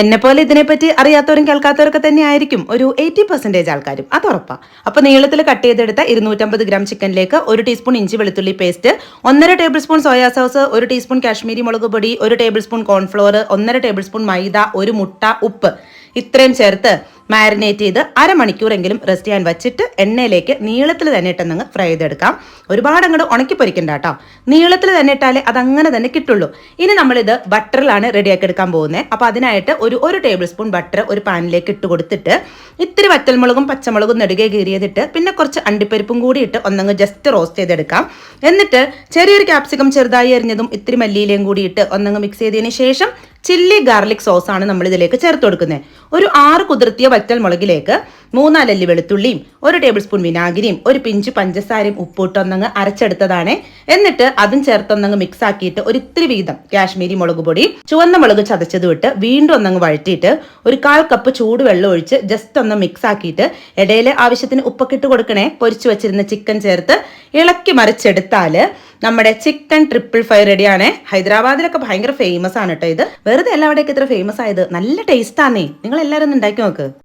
എന്നെ പോലെ ഇതിനെപ്പറ്റി അറിയാത്തവരും കേൾക്കാത്തവരൊക്കെ തന്നെ ആയിരിക്കും ഒരു എയ്റ്റി പെർസെന്റേജ് ആൾക്കാരും. അത് ഉറപ്പാണ് അപ്പോൾ നീളത്തിൽ കട്ട് ചെയ്തെടുത്ത ഇരുന്നൂറ്റമ്പത് ഗ്രാം ചിക്കനിലേക്ക് ഒരു ടീസ്പൂൺ ഇഞ്ചി വെളുത്തുള്ളി പേസ്റ്റ് ഒന്നര ടേബിൾ സ്പൂൺ സോയാ സോസ് ഒരു ടീസ്പൂൺ കാശ്മീരി മുളക് പൊടി ഒരു ടേബിൾ സ്പൂൺ കോൺഫ്ലോർ ഒന്നര ടേബിൾ സ്പൂൺ മൈദ ഒരു മുട്ട ഉപ്പ്. ഇത്രയും ചേർത്ത് മാരിനേറ്റ് ചെയ്ത് അരമണിക്കൂറെങ്കിലും റെസ്റ്റ് ചെയ്യാൻ വെച്ചിട്ട് എണ്ണയിലേക്ക് നീളത്തിൽ തന്നെ ഇട്ടെന്നങ്ങ് ഫ്രൈ ചെയ്തെടുക്കാം. ഒരുപാട് അങ്ങോട്ട് ഉണക്കി പൊരിക്കണ്ട കേട്ടോ നീളത്തിൽ തന്നെ ഇട്ടാലേ അത് അങ്ങനെ തന്നെ കിട്ടുള്ളൂ. ഇനി നമ്മളിത് ബട്ടറിലാണ് റെഡിയാക്കി എടുക്കാൻ പോകുന്നത് അപ്പോൾ അതിനായിട്ട് ഒരു ഒരു ടേബിൾ സ്പൂൺ ബട്ടർ ഒരു പാനിലേക്ക് ഇട്ട് കൊടുത്തിട്ട് ഇത്തിരി വറ്റൽമുളകും പച്ചമുളകും നെടുകെ കീറിയതിട്ട് പിന്നെ കുറച്ച് അണ്ടിപ്പരിപ്പും കൂടി ഇട്ട് ഒന്നങ്ങ് ജസ്റ്റ് റോസ്റ്റ് ചെയ്തെടുക്കാം. എന്നിട്ട് ചെറിയൊരു ക്യാപ്സിക്കം ചെറുതായി അരിഞ്ഞതും ഇത്തിരി മല്ലിയിലയും കൂടി ഇട്ട് ഒന്നങ്ങ് മിക്സ് ചെയ്തതിന് ശേഷം ചില്ലി ഗാർലിക് സോസ് ആണ് നമ്മൾ ഇതിലേക്ക് ചേർത്ത് കൊടുക്കുന്നത്. ഒരു ആറ് കുതിർത്തിയ വറ്റൽ മുളകിലേക്ക് മൂന്നാലല്ലി വെളുത്തുള്ളിയും ഒരു ടേബിൾ സ്പൂൺ വിനാഗിരിയും ഒരു പിഞ്ച് പഞ്ചസാരയും ഉപ്പിട്ടൊന്നങ്ങ് അരച്ചെടുത്തതാണ്. എന്നിട്ട് അതും ചേർത്തൊന്നങ്ങ് മിക്സ് ആക്കിയിട്ട് ഒരു ഇത്തിരി വീതം കാശ്മീരി മുളക് പൊടി ചുവന്ന മുളക് ചതച്ചത് വിട്ട് വീണ്ടും ഒന്നങ്ങ് വഴറ്റിയിട്ട് ഒരു കാൽ കപ്പ് ചൂട് വെള്ളം ഒഴിച്ച് ജസ്റ്റ് ഒന്ന് മിക്സ് ആക്കിയിട്ട് ഇടയിൽ ആവശ്യത്തിന് ഉപ്പൊക്കെ ഇട്ട് കൊടുക്കണേ. പൊരിച്ചു വെച്ചിരുന്ന ചിക്കൻ ചേർത്ത് ഇളക്കി മറിച്ചെടുത്താൽ നമ്മുടെ ചിക്കൻ ട്രിപ്പിൾ ഫൈവ് റെഡിയാണ് ഹൈദരാബാദിലൊക്കെ ഭയങ്കര ഫേമസ് ആണ് കേട്ടോ ഇത്. വെറുതെ എല്ലാവിടെയൊക്കെ ഇത്ര ഫേമസ് ആയത്. നല്ല ടേസ്റ്റ് ആണേ നിങ്ങൾ എല്ലാവരും ഒന്ന് ഉണ്ടാക്കി നോക്ക്.